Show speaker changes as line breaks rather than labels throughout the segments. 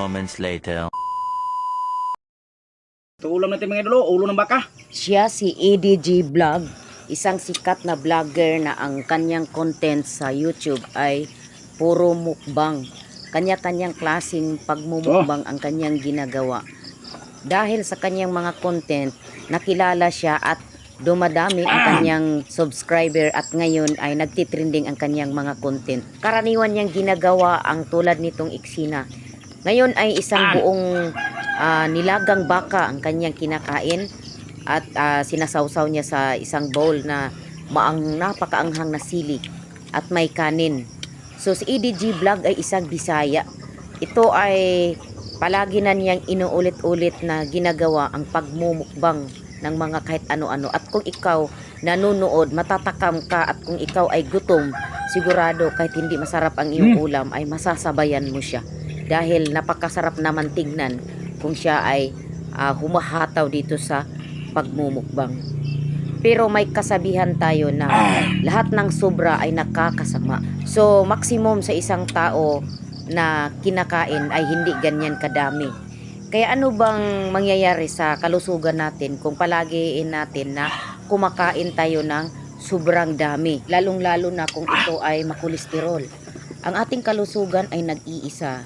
moments later.
Ito ulam natin mga idolo, ulo ng baka.
Siya si EDG Vlog, isang sikat na vlogger na ang kanyang content sa YouTube ay puro mukbang. Kanya-kanyang klasing pagmumukbang ang kanyang ginagawa. Dahil sa kanyang mga content, nakilala siya at dumadami ang kanyang subscriber at ngayon ay nagtitrending ang kanyang mga content. Karaniwan niyang ginagawa ang tulad nitong iksina. Ngayon ay isang buong ah, nilagang baka ang kanyang kinakain at ah, sinasawsaw niya sa isang bowl na maang napakaanghang na sili at may kanin. So si EDG Vlog ay isang Bisaya. Ito ay palagi na niyang inuulit-ulit na ginagawa ang pagmumukbang ng mga kahit ano-ano. At kung ikaw nanonood, matatakam ka at kung ikaw ay gutom, sigurado kahit hindi masarap ang iyong ulam ay masasabayan mo siya. Dahil napakasarap naman tingnan kung siya ay ah, humahataw dito sa pagmumukbang. Pero may kasabihan tayo na lahat ng sobra ay nakakasama. So maximum sa isang tao na kinakain ay hindi ganyan kadami. Kaya ano bang mangyayari sa kalusugan natin kung palagiin natin na kumakain tayo ng sobrang dami, lalong-lalo na kung ito ay makolesterol. Ang ating kalusugan ay nag-iisa.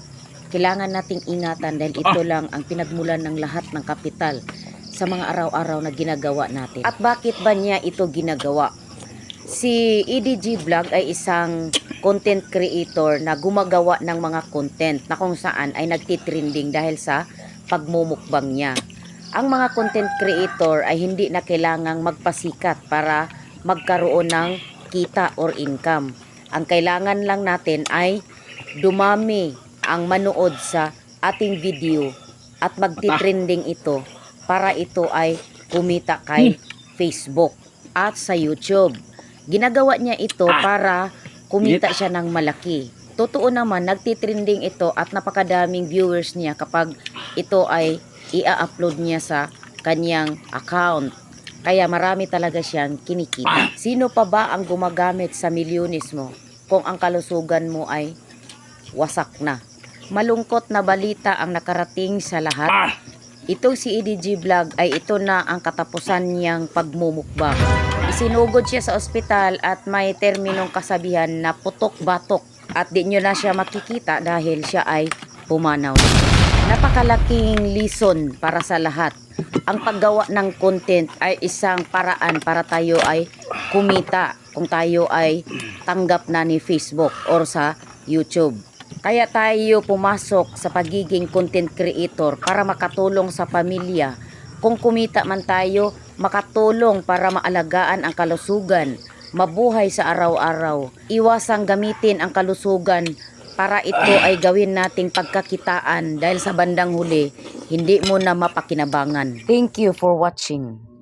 Kailangan nating ingatan dahil ito lang ang pinagmulan ng lahat ng kapital sa mga araw-araw na ginagawa natin. At bakit ba niya ito ginagawa? Si EDG Vlog ay isang content creator na gumagawa ng mga content na kung saan ay nagtitrending dahil sa pagmumukbang niya. Ang mga content creator ay hindi na kailangang magpasikat para magkaroon ng kita or income. Ang kailangan lang natin ay dumami ang manood sa ating video at magtitrending ito para ito ay kumita kay Facebook at sa YouTube. Ginagawa niya ito para kumita siya ng malaki. Totoo naman, nagtitrending ito at napakadaming viewers niya kapag ito ay ia-upload niya sa kanyang account. Kaya marami talaga siyang kinikita. Sino pa ba ang gumagamit sa milyones mo kung ang kalusugan mo ay wasak na? Malungkot na balita ang nakarating sa lahat. Itong si EDG Vlog ay ito na ang katapusan niyang pagmumukbang. Isinugod siya sa ospital at may terminong kasabihan na putok-batok at di nyo na siya makikita dahil siya ay pumanaw. Napakalaking lison para sa lahat. Ang paggawa ng content ay isang paraan para tayo ay kumita kung tayo ay tanggap na ni Facebook or sa YouTube. Kaya tayo pumasok sa pagiging content creator para makatulong sa pamilya. Kung kumita man tayo, makatulong para maalagaan ang kalusugan, mabuhay sa araw-araw. Iwasang gamitin ang kalusugan para ito ay gawin nating pagkakitaan dahil sa bandang huli, hindi mo na mapakinabangan. Thank you for watching.